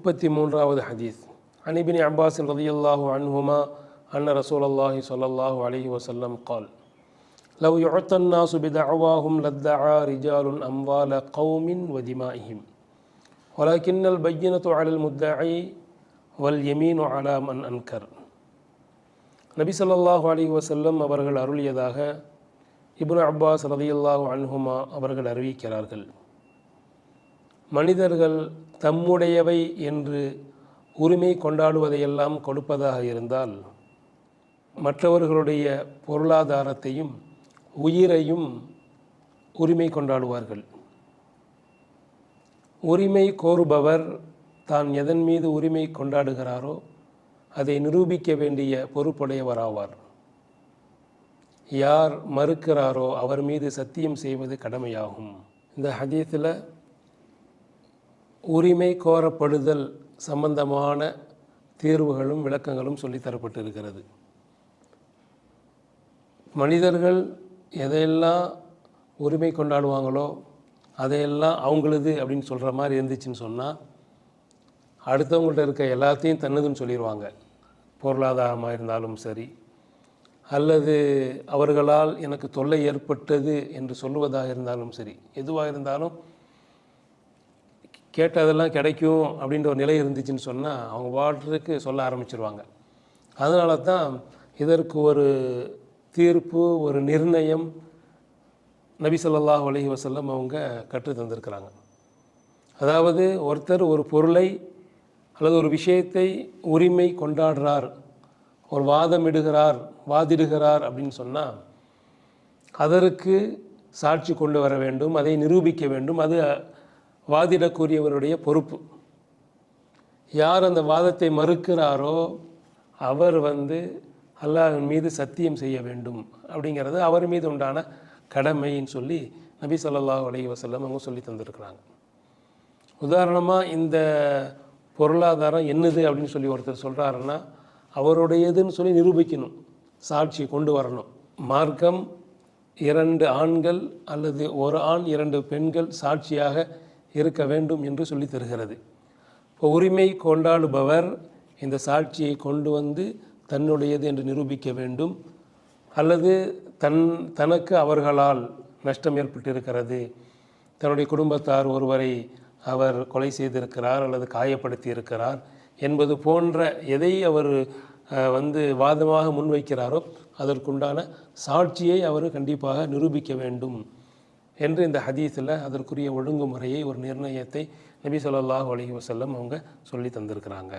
முப்பத்தி மூன்றாவது ஹதீஸ் அனிபின் அப்பாஸ் ரதியல்லாஹு அன்ஹுமா அன்ன ரசூல் அல்லாஹி சொல்லல்லாஹு அலஹி வசல்லம் கால் لو يعطى الناس بدعواهم لادعى رجال أموال قوم ودمائهم ولكن البينة على المدعي واليمين على من أنكر நபி ஸல்லல்லாஹு அலைஹி வஸல்லம் அவர்கள் அருளியதாக இப்னு அப்பாஸ் ரதியல்லாஹு அன்ஹுமா அவர்கள் அறிவிக்கிறார்கள் மனிதர்கள் தம்முடையவை என்று உரிமை கொண்டாடுவதையெல்லாம் கொடுப்பதாக இருந்தால் மற்றவர்களுடைய பொருளாதாரத்தையும் உயிரையும் உரிமை கொண்டாடுவார்கள். உரிமை கோருபவர் தான் எதன் மீது உரிமை கொண்டாடுகிறாரோ அதை நிரூபிக்க வேண்டிய பொறுப்புடையவராவார். யார் மறுக்கிறாரோ அவர் மீது சத்தியம் செய்வது கடமையாகும். இந்த ஹதீஸில் உரிமை கோரப்படுதல் சம்பந்தமான தீர்வுகளும் விளக்கங்களும் சொல்லித்தரப்பட்டிருக்கிறது. மனிதர்கள் எதையெல்லாம் உரிமை கொண்டாடுவாங்களோ அதையெல்லாம் அவங்களுது அப்படின்னு சொல்கிற மாதிரி இருந்துச்சுன்னு சொன்னால் அடுத்தவங்கள்ட்ட இருக்க எல்லாத்தையும் தன்னதுன்னு சொல்லிடுவாங்க பொருளாதாரமாக இருந்தாலும் சரி அல்லது அவர்களால் எனக்கு தொல்லை ஏற்பட்டது என்று சொல்லுவதாக இருந்தாலும் சரி எதுவாக இருந்தாலும் கேட்டதெல்லாம் கிடைக்கும் அப்படின்ற ஒரு நிலை இருந்துச்சுன்னு சொன்னால் அவங்க வாழ்றதுக்கு சொல்ல ஆரம்பிச்சிருவாங்க. அதனால தான் இதற்கு ஒரு தீர்ப்பு ஒரு நிர்ணயம் நபி சொல்லாஹ் அலஹி வசல்லம் அவங்க கற்று தந்திருக்கிறாங்க. அதாவது ஒருத்தர் ஒரு பொருளை அல்லது ஒரு விஷயத்தை உரிமை கொண்டாடுறார் ஒரு வாதமிடுகிறார் வாதிடுகிறார் அப்படின்னு சொன்னால் அதற்கு சாட்சி கொண்டு வர வேண்டும் அதை நிரூபிக்க வேண்டும். அது வாதிடக்கூடியவருடைய பொறுப்பு. யார் அந்த வாதத்தை மறுக்கிறாரோ அவர் வந்து அல்லாஹின் மீது சத்தியம் செய்ய வேண்டும் அப்படிங்கிறது அவர் மீது உண்டான கடமைன்னு சொல்லி நபி சொல்லாஹ் அலைஹி வசல்லம் அவங்க சொல்லி தந்திருக்கிறாங்க. உதாரணமாக இந்த பொருளாதாரம் என்னது அப்படின்னு சொல்லி ஒருத்தர் சொல்கிறாருன்னா அவருடையதுன்னு சொல்லி நிரூபிக்கணும் சாட்சி கொண்டு வரணும். மார்க்கம் இரண்டு ஆண்கள் அல்லது ஒரு ஆண் இரண்டு பெண்கள் சாட்சியாக இருக்க வேண்டும் என்று சொல்லி தருகிறது. இப்போ உரிமை கொண்டாடுபவர் இந்த சாட்சியை கொண்டு வந்து தன்னுடையது என்று நிரூபிக்க வேண்டும். அல்லது தன் தனக்கு அவர்களால் நஷ்டம் ஏற்பட்டிருக்கிறது. தன்னுடைய குடும்பத்தார் ஒருவரை அவர் கொலை செய்திருக்கிறார் அல்லது காயப்படுத்தி இருக்கிறார் என்பது போன்ற எதை அவர் வந்து வாதமாக முன்வைக்கிறாரோ அதற்குண்டான சாட்சியை அவர் கண்டிப்பாக நிரூபிக்க வேண்டும். என்று இந்த ஹதீஸில் அதற்குரிய ஒழுங்குமுறையை ஒரு நிர்ணயத்தை நபி சொல்லாஹ் அலஹி வசல்லம் அவங்க சொல்லி தந்திருக்கிறாங்க.